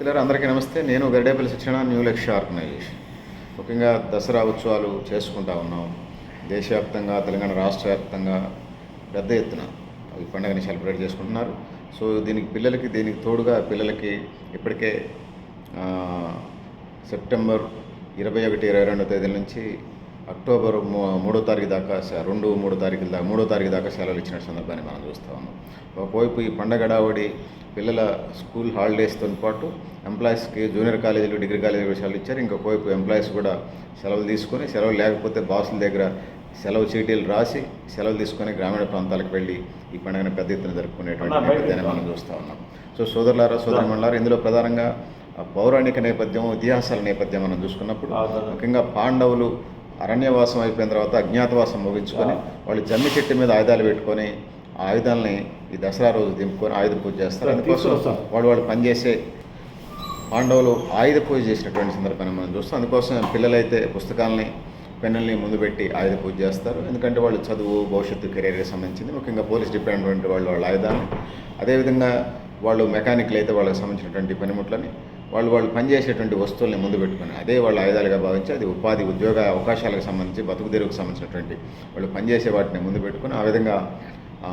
పిల్లలు అందరికీ నమస్తే. నేను గరిడేపల్లి శిక్షణ న్యూ లక్ష ఆర్గనైజేషన్. ముఖ్యంగా దసరా ఉత్సవాలు చేసుకుంటా ఉన్నాం. దేశవ్యాప్తంగా తెలంగాణ రాష్ట్ర వ్యాప్తంగా పెద్ద ఎత్తున ఈ పండుగని సెలబ్రేట్ చేసుకుంటున్నారు. సో దీనికి పిల్లలకి దీనికి తోడుగా పిల్లలకి ఇప్పటికే సెప్టెంబర్ ఇరవై ఒకటి ఇరవై రెండో తేదీల నుంచి అక్టోబర్ మూడో తారీఖు దాకా రెండు మూడో తారీఖుల దాకా మూడో తారీఖు దాకా సెలవులు ఇచ్చిన సందర్భాన్ని మనం చూస్తూ ఉన్నాం. ఒకవైపు ఈ పండగ హడావుడి పిల్లల స్కూల్ హాలిడేస్తో పాటు ఎంప్లాయీస్కి జూనియర్ కాలేజీలు డిగ్రీ కాలేజీలు సెలవులు ఇచ్చారు. ఇంకొక వైపు ఎంప్లాయీస్ కూడా సెలవులు తీసుకొని సెలవులు లేకపోతే బాసుల దగ్గర సెలవు చీటీలు రాసి సెలవులు తీసుకొని గ్రామీణ ప్రాంతాలకు వెళ్ళి ఈ పండుగను పెద్ద ఎత్తున జరుపుకునేటువంటి నేపథ్యాన్ని మనం చూస్తూ ఉన్నాం. సో సోదరులారా సోదరమణులారా ఇందులో ప్రధానంగా పౌరాణిక నేపథ్యం ఇతిహాసాల నేపథ్యం మనం చూసుకున్నప్పుడు ముఖ్యంగా పాండవులు అరణ్యవాసం అయిపోయిన తర్వాత అజ్ఞాతవాసం ముగించుకొని వాళ్ళు జమ్మి చెట్టు మీద ఆయుధాలు పెట్టుకొని ఆయుధాలని ఈ దసరా రోజు దింపుకొని ఆయుధ పూజ చేస్తారు. అందుకోసం వాళ్ళు వాళ్ళు పనిచేసే పాండవులు ఆయుధ పూజ చేసినటువంటి సందర్భాన్ని మనం చూస్తాం. అందుకోసం పిల్లలైతే పుస్తకాలని పెన్నుల్ని ముందు పెట్టి ఆయుధ పూజ చేస్తారు. ఎందుకంటే వాళ్ళు చదువు భవిష్యత్తు కెరీర్కి సంబంధించింది. ముఖ్యంగా పోలీస్ డిపార్ట్మెంట్ వాళ్ళు వాళ్ళ ఆయుధాన్ని అదేవిధంగా వాళ్ళు మెకానిక్లు అయితే వాళ్ళకి సంబంధించినటువంటి పనిముట్లని. వాళ్ళు వాళ్ళు పనిచేసేటువంటి వస్తువుల్ని ముందు పెట్టుకుని అదే వాళ్ళ ఆయుధాలుగా భావించి అది ఉపాధి ఉద్యోగ అవకాశాలకు సంబంధించి బతుకు తెరువుకు సంబంధించినటువంటి వాళ్ళు పనిచేసే వాటిని ముందు పెట్టుకుని ఆ విధంగా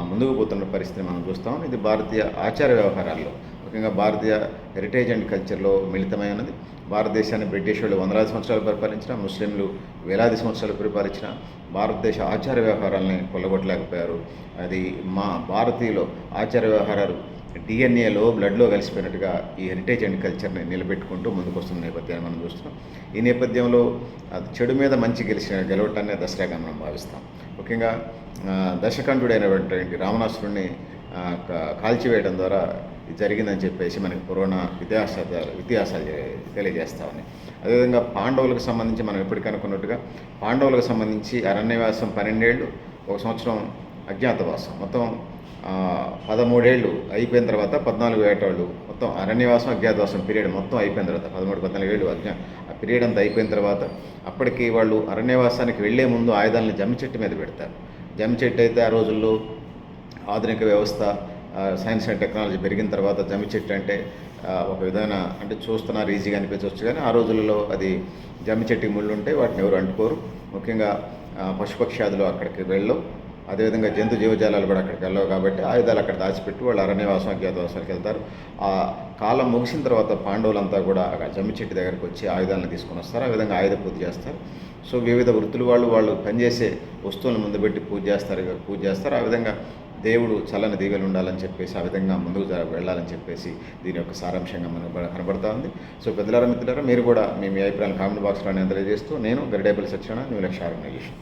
ముందుకు పోతున్న పరిస్థితి మనం చూస్తాం. ఇది భారతీయ ఆచార వ్యవహారాల్లో ముఖ్యంగా భారతీయ హెరిటేజ్ అండ్ కల్చర్లో మిళితమై ఉన్నది. భారతదేశాన్ని బ్రిటిష్ వాళ్ళు వందలాది సంవత్సరాలు పరిపాలించిన ముస్లింలు వేలాది సంవత్సరాలు పరిపాలించిన భారతదేశ ఆచార వ్యవహారాలని కొల్లగొట్టలేకపోయారు. అది మా భారతీయులు ఆచార వ్యవహారాలు డిఎన్ఏలో బ్లడ్లో కలిసిపోయినట్టుగా ఈ హెరిటేజ్ అండ్ కల్చర్ని నిలబెట్టుకుంటూ ముందుకు వస్తున్న నేపథ్యాన్ని మనం చూస్తున్నాం. ఈ నేపథ్యంలో అది చెడు మీద మంచి గెలిచిన గెలవటాన్ని దసరాగా మనం భావిస్తాం. ముఖ్యంగా దశకంఠుడైనటువంటి రావణాసురుడిని కాల్చివేయడం ద్వారా ఇది జరిగిందని చెప్పేసి మనకి పురాణ ఇతిహాస ఇతిహాసాలు తెలియజేస్తామని. అదేవిధంగా పాండవులకు సంబంధించి మనం ఎప్పుడు కనుక్కున్నట్టుగా పాండవులకు సంబంధించి అరణ్యవాసం పన్నెండేళ్ళు ఒక సంవత్సరం అజ్ఞాతవాసం. మొత్తం పదమూడేళ్ళు అయిపోయిన తర్వాత పద్నాలుగు ఏటాళ్ళు మొత్తం అరణ్యవాసం అజ్ఞాతవాసం పీరియడ్ మొత్తం అయిపోయిన తర్వాత పదమూడు పద్నాలుగు ఏళ్ళు అజ్ఞా ఆ పీరియడ్ అంతా అయిపోయిన తర్వాత అప్పటికి వాళ్ళు అరణ్యవాసానికి వెళ్ళే ముందు ఆయుధాలను జమ్మి చెట్టు మీద పెడతారు. జమ్మి చెట్టు అయితే ఆ రోజుల్లో ఆధునిక వ్యవస్థ సైన్స్ అండ్ టెక్నాలజీ పెరిగిన తర్వాత జమ్మి చెట్టు అంటే ఒక విధమైన అంటే చూస్తున్నారు ఈజీగా అనిపించవచ్చు కానీ ఆ రోజుల్లో అది జమ్మి చెట్టుకి ముళ్ళు ఉంటే వాటిని ఎవరు అంటుకోరు. ముఖ్యంగా ఆ, పశుపక్షాదులు అక్కడికి వెళ్ళవు. అదేవిధంగా జంతు జీవజాలాలు కూడా అక్కడికి వెళ్ళవు కాబట్టి ఆయుధాలు అక్కడ దాచిపెట్టి వాళ్ళు అరణ్యవాసం అజ్ఞాతవాసానికి వెళ్తారు. ఆ కాలం ముగిసిన తర్వాత పాండవులంతా కూడా ఆ జమ్మి చెట్టు దగ్గరకు వచ్చి ఆయుధాలను తీసుకొని వస్తారు. ఆ విధంగా ఆయుధ పూజ చేస్తారు. సో వివిధ వృత్తులు వాళ్ళు వాళ్ళు పనిచేసే వస్తువులను ముందు పెట్టి పూజ చేస్తారు పూజ చేస్తారు. ఆ విధంగా దేవుడు చల్లని దీవెలు ఉండాలని చెప్పేసి ఆ విధంగా ముందుకు వెళ్ళాలని చెప్పేసి దీని యొక్క సారాంశంగా మనకు కనబడతా ఉంది. సో పెద్దలారా మిత్రులారా మీరు కూడా మీ మీ అభిప్రాయాలు కామెంట్ బాక్స్లో తెలియజేస్తూ నేను గరిడేపల్లి సత్యన న్యూ లక్ష్య ఆర్గనైజేషన్